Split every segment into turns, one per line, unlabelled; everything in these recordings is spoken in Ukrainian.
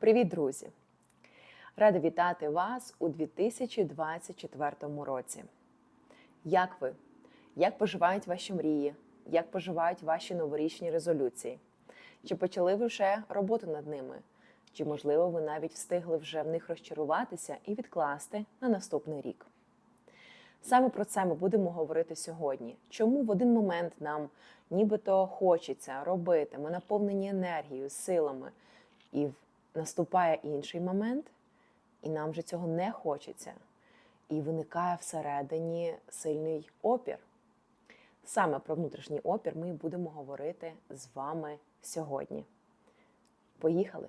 Привіт, друзі! Рада вітати вас у 2024 році. Як ви? Як поживають ваші мрії? Як поживають ваші новорічні резолюції? Чи почали ви вже роботу над ними? Чи, можливо, ви навіть встигли вже в них розчаруватися і відкласти на наступний рік? Саме про це ми будемо говорити сьогодні. Чому в один момент нам нібито хочеться робити, ми наповнені енергією, силами, і в- наступає інший момент, і нам же цього не хочеться. І виникає всередині сильний опір. Саме про внутрішній опір ми будемо говорити з вами сьогодні. Поїхали!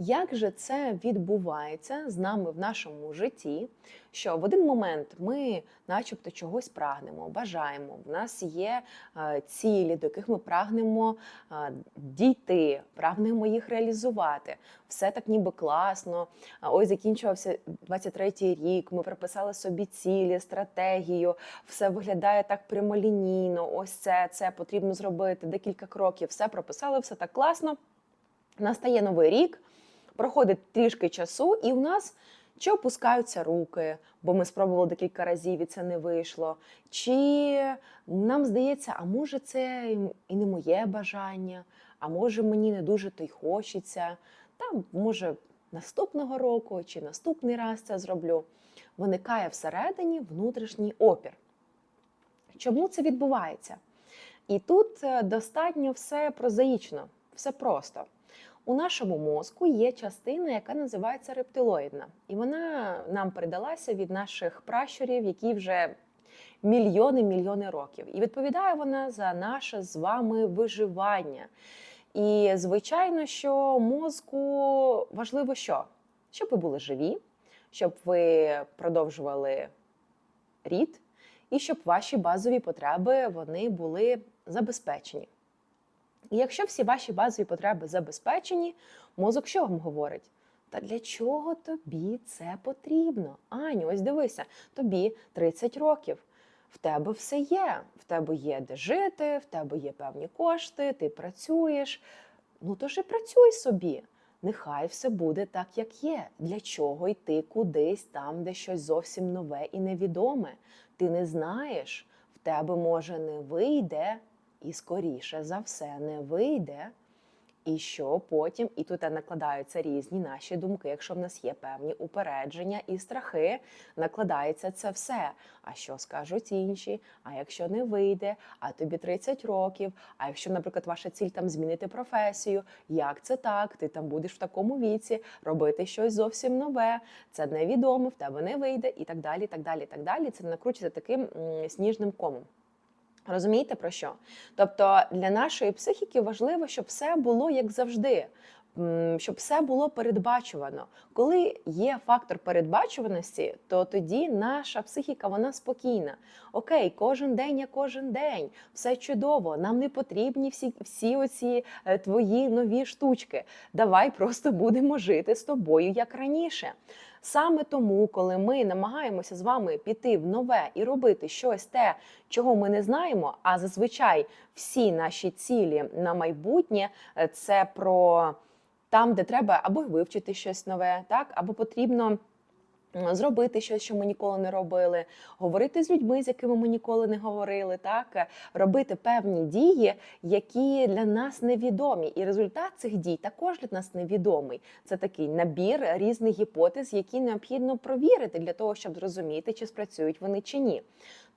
Як же це відбувається з нами в нашому житті? Що в один момент ми, начебто, чогось прагнемо, бажаємо. В нас є е, цілі, до яких ми прагнемо е, дійти, прагнемо їх реалізувати. Все так ніби класно. Ось закінчувався 23-й рік. Ми прописали собі цілі, стратегію. Все виглядає так прямолінійно. Ось це, це потрібно зробити. Декілька кроків. Все прописали, все так класно. Настає новий рік, проходить трішки часу, і у нас чи опускаються руки, бо ми спробували декілька разів і це не вийшло. Чи нам здається, а може це і не моє бажання, а може мені не дуже то й хочеться. Там, може, наступного року чи наступний раз це зроблю. Виникає всередині внутрішній опір. Чому це відбувається? І тут е, достатньо все прозаїчно, все просто. У нашому мозку є частина, яка називається рептилоїдна, і вона нам передалася від наших пращурів, які вже мільйони мільйони років. І відповідає вона за наше з вами виживання. І звичайно, що мозку важливо що? Щоб ви були живі, щоб ви продовжували рід, і щоб ваші базові потреби вони були забезпечені. І якщо всі ваші базові потреби забезпечені, мозок що вам говорить? Та для чого тобі це потрібно? Аню, ось дивися, тобі 30 років. В тебе все є. В тебе є де жити, в тебе є певні кошти, ти працюєш. Ну то ж і працюй собі. Нехай все буде так, як є. Для чого йти кудись там, де щось зовсім нове і невідоме? Ти не знаєш, в тебе може не вийде, і скоріше за все не вийде. І що потім, і тут накладаються різні наші думки. Якщо в нас є певні упередження і страхи, накладається це все. А що скажуть інші? А якщо не вийде, а тобі 30 років, а якщо, наприклад, ваша ціль там змінити професію, як це так? Ти там будеш в такому віці, робити щось зовсім нове, це невідомо, в тебе не вийде, і так далі. і так далі, і так далі. Це накручується таким сніжним комом. Розумієте про що? Тобто для нашої психіки важливо, щоб все було як завжди, щоб все було передбачувано. Коли є фактор передбачуваності, то тоді наша психіка вона спокійна. Окей, кожен день є кожен день, все чудово. Нам не потрібні всі, всі оці е, твої нові штучки. Давай просто будемо жити з тобою як раніше. Саме тому, коли ми намагаємося з вами піти в нове і робити щось те, чого ми не знаємо, а зазвичай всі наші цілі на майбутнє е, це про там, де треба або вивчити щось нове, так або потрібно. Зробити щось, що ми ніколи не робили, говорити з людьми, з якими ми ніколи не говорили, так е, робити певні дії, які для нас невідомі, і результат цих дій також для нас невідомий. Це такий набір різних гіпотез, які необхідно провірити для того, щоб зрозуміти, чи спрацюють вони чи ні.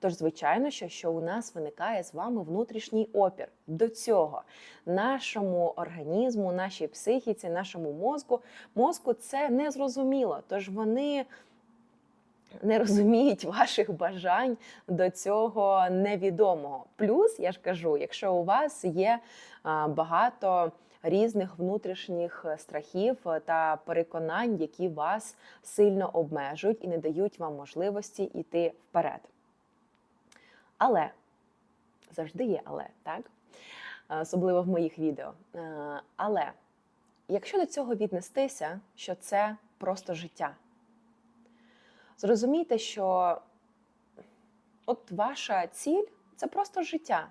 Тож, звичайно, що, що у нас виникає з вами внутрішній опір до цього. Нашому організму, нашій психіці, нашому мозку, мозку це не зрозуміло. Тож вони не розуміють ваших бажань до цього невідомого. Плюс, я ж кажу, якщо у вас є багато різних внутрішніх страхів та переконань, які вас сильно обмежують і не дають вам можливості йти вперед. Але завжди є але, так? Е, Особливо в моїх відео. Е, Але якщо до цього віднестися, що це просто життя. Зрозумійте, що от ваша ціль це просто життя,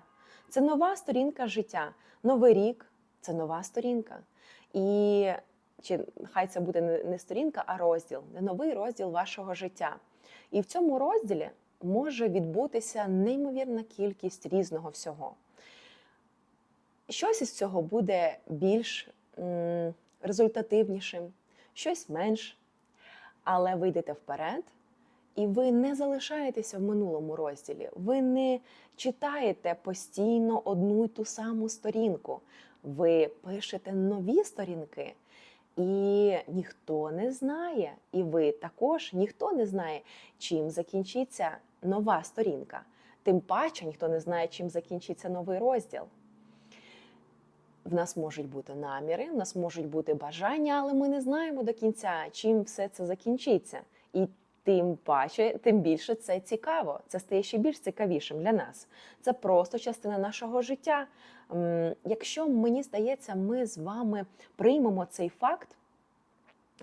це нова сторінка життя. Новий рік це нова сторінка. І чи хай це буде не- не сторінка, а розділ, не новий розділ вашого життя. І в цьому розділі може відбутися неймовірна кількість різного всього. Щось із цього буде більш результативнішим, щось менш. Але ви йдете вперед, і ви не залишаєтеся в минулому розділі. Ви не читаєте постійно одну й ту саму сторінку. Ви пишете нові сторінки, і ніхто не знає, і ви також ніхто не знає, чим закінчиться нова сторінка. Тим паче ніхто не знає, чим закінчиться новий розділ. В нас можуть бути наміри, в нас можуть бути бажання, але ми не знаємо до кінця, чим все це закінчиться. І тим паче, тим більше це цікаво. Це стає ще більш цікавішим для нас. Це просто частина нашого життя. Якщо мені здається, ми з вами приймемо цей факт.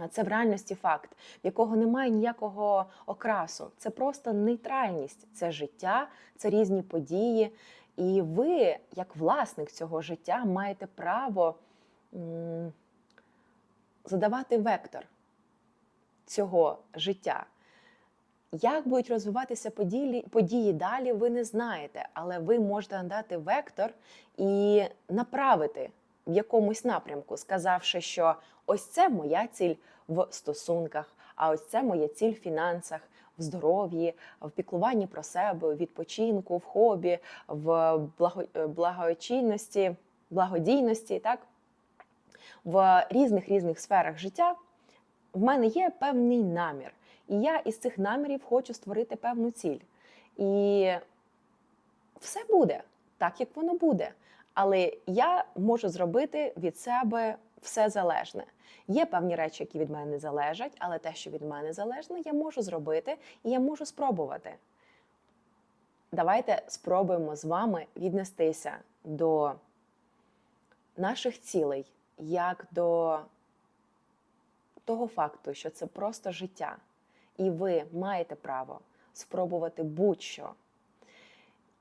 Це в реальності факт, в якого немає ніякого окрасу. Це просто нейтральність, це життя, це різні події. І ви, як власник цього життя, маєте право задавати вектор цього життя. Як будуть розвиватися події далі, ви не знаєте, але ви можете надати вектор і направити в якомусь напрямку, сказавши, що ось це моя ціль в стосунках, а ось це моя ціль в фінансах, в здоров'ї, в піклуванні про себе, в відпочинку, в хобі, в е, благочинності, благодійності, так? в різних різних сферах життя. В мене є певний намір. І я із цих намірів хочу створити певну ціль. І все буде так, як воно буде. Але я можу зробити від себе все залежне. Є певні речі, які від мене не залежать, але те, що від мене залежне, я можу зробити і я можу спробувати. Давайте спробуємо з вами віднестися до наших цілей, як до того факту, що це просто життя, і ви маєте право спробувати будь-що.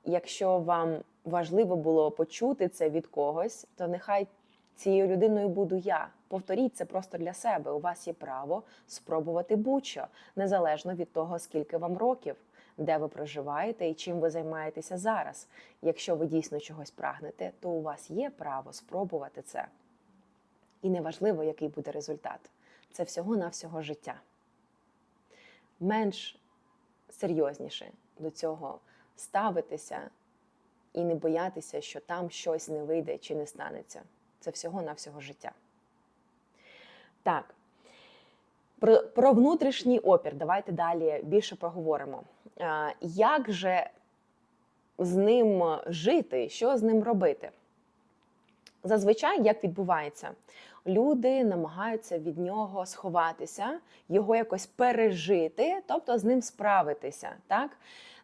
Якщо вам важливо було почути це від когось, то нехай цією людиною буду я. Повторіть це просто для себе. У вас є право спробувати будь-що, незалежно від того, скільки вам років, де ви проживаєте і чим ви займаєтеся зараз. Якщо ви дійсно чогось прагнете, то у вас є право спробувати це. І неважливо, який буде результат. Це всього-навсього життя. Менш серйозніше до цього ставитися і не боятися, що там щось не вийде чи не станеться. Це всього-навсього життя. Так. Про, про внутрішній опір давайте далі більше поговоримо. Як же з ним жити, що з ним робити? Зазвичай як відбувається? Люди намагаються від нього сховатися, його якось пережити, тобто з ним справитися. Так?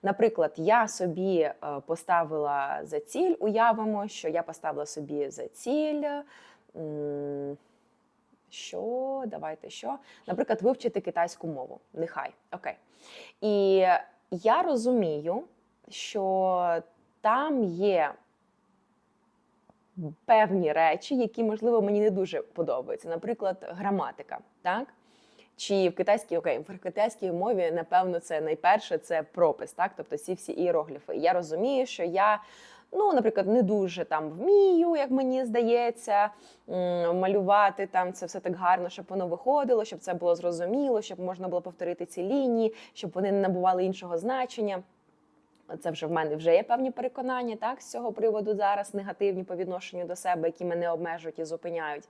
Наприклад, я собі е, поставила за ціль, уявимо, що я поставила собі за ціль. Що, давайте що? Наприклад, вивчити китайську мову. Нехай. Окей. І я розумію, що там є певні речі, які, можливо, мені не дуже подобаються. Наприклад, граматика. Так? Чи в китайській окей, в китайській мові, напевно, це найперше це пропис, так? Тобто ці всі іерогліфи. Я розумію, що я, ну, наприклад, не дуже там вмію, як мені здається, малювати там це все так гарно, щоб воно виходило, щоб це було зрозуміло, щоб можна було повторити ці лінії, щоб вони не набували іншого значення. Це вже в мене вже є певні переконання, так з цього приводу зараз негативні по відношенню до себе, які мене обмежують і зупиняють.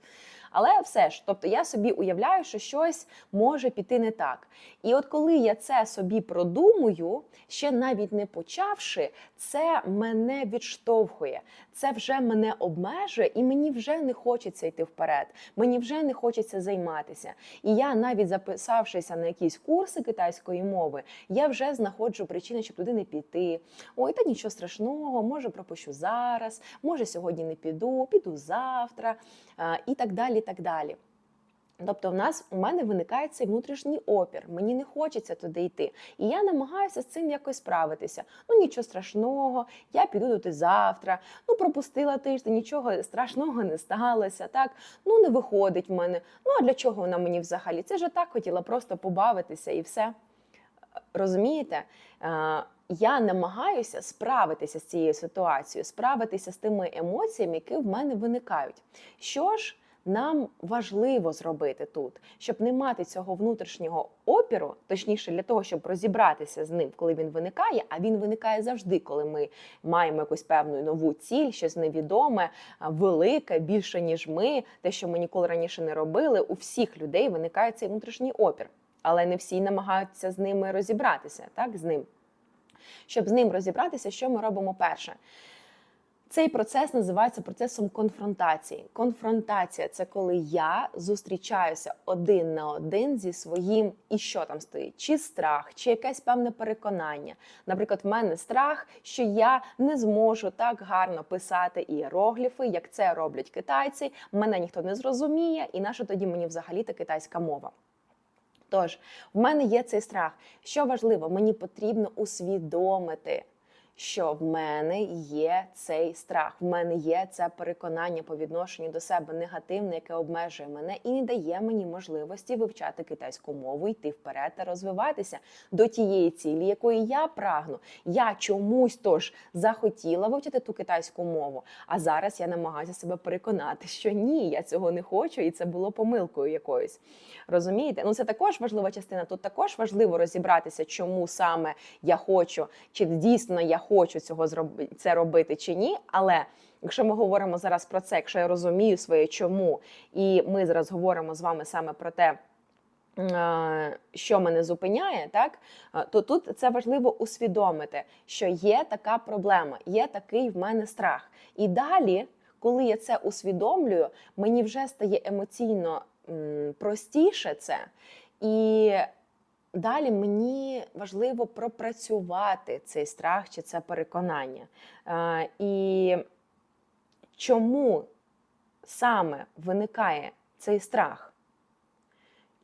Але все ж, тобто я собі уявляю, що щось може піти не так. І от коли я це собі продумую, ще навіть не почавши, це мене відштовхує, це вже мене обмежує, і мені вже не хочеться йти вперед. Мені вже не хочеться займатися. І я навіть записавшися на якісь курси китайської мови, я вже знаходжу причини, щоб туди не піти. Ой, та нічого страшного, може пропущу зараз, може сьогодні не піду, піду завтра і так далі. так далі. Тобто, в нас у мене виникає цей внутрішній опір, мені не хочеться туди йти. І я намагаюся з цим якось справитися. Ну нічого страшного, я піду туди завтра. Ну, пропустила тиждень, нічого страшного не сталося. Так, ну не виходить в мене. Ну а для чого вона мені взагалі? Це ж так хотіла просто побавитися і все. Розумієте? Е, Я намагаюся справитися з цією ситуацією, справитися з тими емоціями, які в мене виникають. Що ж нам важливо зробити тут, щоб не мати цього внутрішнього опіру, точніше для того, щоб розібратися з ним, коли він виникає, а він виникає завжди, коли ми маємо якусь певну нову ціль, щось невідоме, велике, більше ніж ми, те, що ми ніколи раніше не робили. У всіх людей виникає цей внутрішній опір, але не всі намагаються з ними розібратися, так з ним. Щоб з ним розібратися, що ми робимо перше? Цей процес називається процесом конфронтації. Конфронтація це коли я зустрічаюся один на один зі своїм, і що там стоїть, чи страх, чи якесь певне переконання. Наприклад, в мене страх, що я не зможу так гарно писати іерогліфи, як це роблять китайці. Мене ніхто не зрозуміє, і наша тоді мені взагалі та китайська мова. Тож, в мене є цей страх. Що важливо, мені потрібно усвідомити, що в мене є цей страх, в мене є це переконання по відношенню до себе негативне, яке обмежує мене і не дає мені можливості вивчати китайську мову, йти вперед та розвиватися до тієї цілі, якої я прагну. Я чомусь тож захотіла вивчити ту китайську мову, а зараз я намагаюся себе переконати, що ні, я цього не хочу, і це було помилкою якоюсь. Розумієте? Ну це також важлива частина. Тут також важливо розібратися, чому саме я хочу, чи дійсно я хочу цього зробити це робити чи ні. Але якщо ми говоримо зараз про це, якщо я розумію своє чому, і ми зараз говоримо з вами саме про те. е, Що мене зупиняє, так е, то тут це важливо усвідомити, що є така проблема, є такий в мене страх. І далі, коли я це усвідомлюю, мені вже стає емоційно простіше це. І далі мені важливо пропрацювати цей страх чи це переконання. Е, І чому саме виникає цей страх?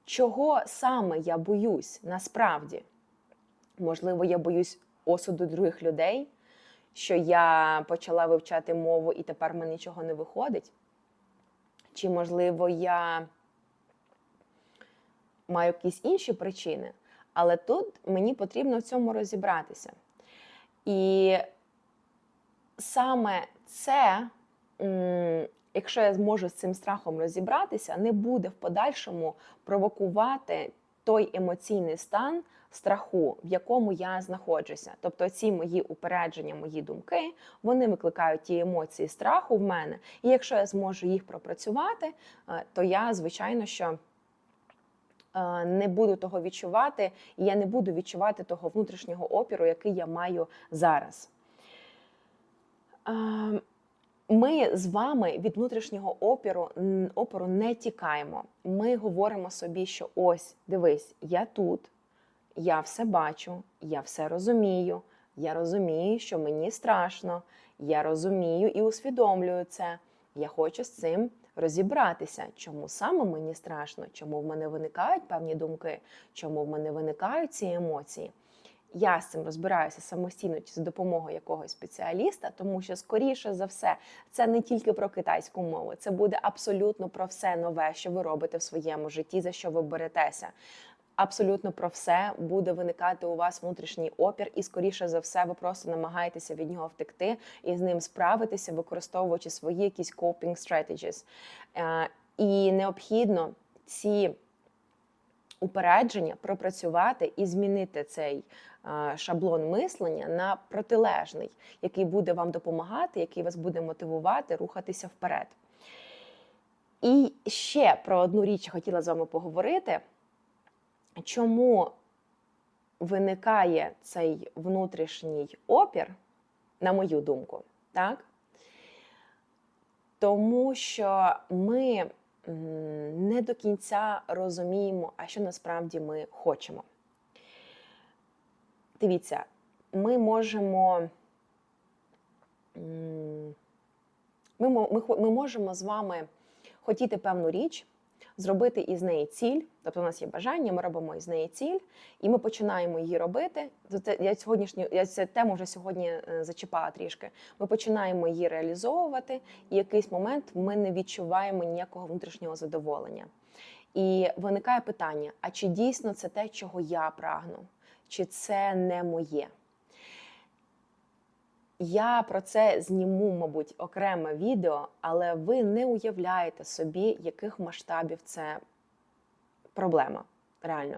Чого саме я боюсь насправді? Можливо, я боюсь осуду других людей, що я почала вивчати мову і тепер в мене нічого не виходить? Чи, можливо, я маю якісь інші причини, але тут мені потрібно в цьому розібратися. І саме це, якщо я зможу з цим страхом розібратися, не буде в подальшому провокувати той емоційний стан страху, в якому я знаходжуся. Тобто ці мої упередження, мої думки, вони викликають ті емоції страху в мене. І якщо я зможу їх пропрацювати, е, то я, звичайно, що не буду того відчувати, і я не буду відчувати того внутрішнього опіру, який я маю зараз. Е, Ми з вами від внутрішнього опіру, опору не тікаємо. Ми говоримо собі, що ось, дивись, я тут, я все бачу, я все розумію. Я розумію, що мені страшно, я розумію і усвідомлюю це. Я хочу з цим розібратися, чому саме мені страшно, чому в мене виникають певні думки, чому в мене виникають ці емоції. Я з цим розбираюся самостійно чи за допомогою якогось спеціаліста, тому що, скоріше за все, це не тільки про китайську мову, це буде абсолютно про все нове, що ви робите в своєму житті, за що ви беретеся. Абсолютно про все буде виникати у вас внутрішній опір, і скоріше за все, ви просто намагаєтеся від нього втекти і з ним справитися, використовуючи свої якісь coping strategies. Е, І необхідно ці упередження пропрацювати і змінити цей е, шаблон мислення на протилежний, який буде вам допомагати, який вас буде мотивувати рухатися вперед. І ще про одну річ хотіла з вами поговорити. Чому виникає цей внутрішній опір, на мою думку, так? Тому що ми не до кінця розуміємо, а що насправді ми хочемо. Дивіться, ми можемо. Ми, ми, ми можемо з вами хотіти певну річ, зробити із неї ціль. Тобто, у нас є бажання, ми робимо із неї ціль, і ми починаємо її робити. Я сьогоднішню я цю тему вже сьогодні е, зачіпала трішки. Ми починаємо її реалізовувати, і якийсь момент ми не відчуваємо ніякого внутрішнього задоволення. І виникає питання: а чи дійсно це те, чого я прагну? Чи це не моє? Я про це зніму, мабуть, окреме відео, але ви не уявляєте собі, яких масштабів це проблема. Реально.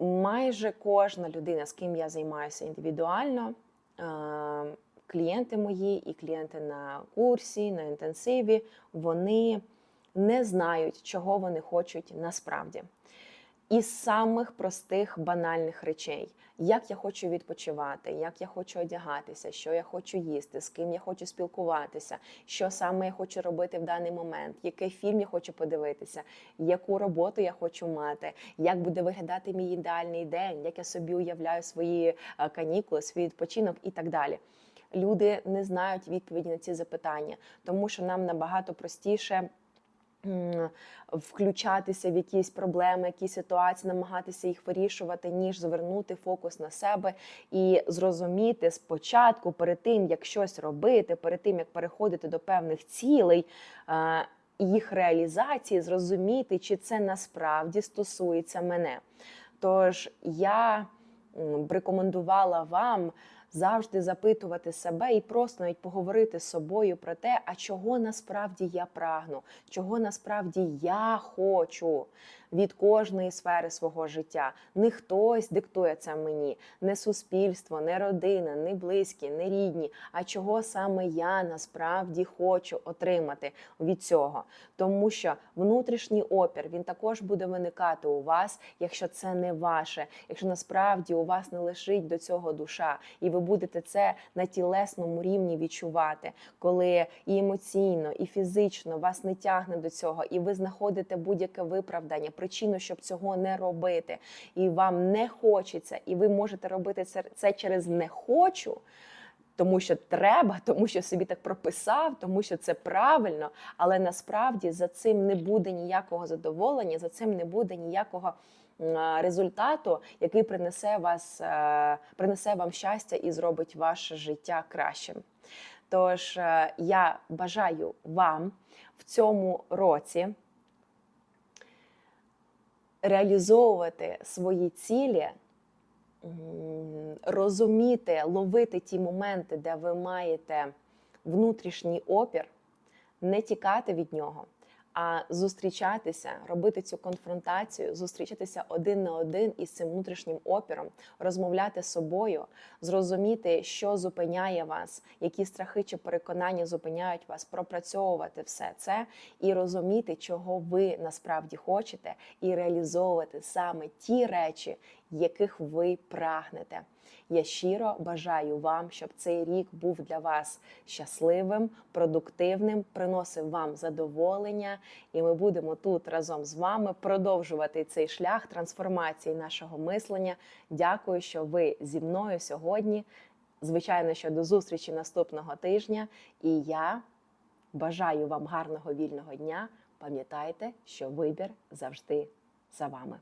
Майже кожна людина, з ким я займаюся індивідуально, е, клієнти мої і клієнти на курсі, на інтенсиві, вони не знають, чого вони хочуть насправді. Із самих простих банальних речей, як я хочу відпочивати, як я хочу одягатися, що я хочу їсти, з ким я хочу спілкуватися, що саме я хочу робити в даний момент, який фільм я хочу подивитися, яку роботу я хочу мати, як буде виглядати мій ідеальний день, як я собі уявляю свої е, канікули, свій відпочинок і так далі. Люди не знають відповіді на ці запитання, тому що нам набагато простіше включатися в якісь проблеми, якісь ситуації, намагатися їх вирішувати, ніж звернути фокус на себе і зрозуміти спочатку, перед тим як щось робити, перед тим як переходити до певних цілей. е, Їх реалізації, зрозуміти, чи це насправді стосується мене. Тож я б рекомендувала вам завжди запитувати себе і просто навіть поговорити з собою про те, а чого насправді я прагну, чого насправді я хочу від кожної сфери свого життя. Не хтось диктує це мені, не суспільство, не родина, не близькі, не рідні. А чого саме я насправді хочу отримати від цього? Тому що внутрішній опір він також буде виникати у вас, якщо це не ваше, якщо насправді у вас не лежить до цього душа, і ви будете це на тілесному рівні відчувати, коли і емоційно, і фізично вас не тягне до цього, і ви знаходите будь-яке виправдання, причину, щоб цього не робити, і вам не хочеться, і ви можете робити це, це через не хочу. Тому що треба, тому що собі так прописав, тому що це правильно, але насправді за цим не буде ніякого задоволення, за цим не буде ніякого результату, який принесе вас, е, принесе вам щастя і зробить ваше життя кращим. Тож е, я бажаю вам в цьому році реалізовувати свої цілі, розуміти, ловити ті моменти, де ви маєте внутрішній опір, не тікати від нього, а зустрічатися, робити цю конфронтацію, зустрічатися один на один із цим внутрішнім опіром, розмовляти з собою, зрозуміти, що зупиняє вас, які страхи чи переконання зупиняють вас, пропрацьовувати все це і розуміти, чого ви насправді хочете, і реалізовувати саме ті речі, яких ви прагнете. Я щиро бажаю вам, щоб цей рік був для вас щасливим, продуктивним, приносив вам задоволення, і ми будемо тут разом з вами продовжувати цей шлях трансформації нашого мислення. Дякую, що ви зі мною сьогодні. Звичайно, що до зустрічі наступного тижня. І я бажаю вам гарного вільного дня. Пам'ятайте, що вибір завжди за вами.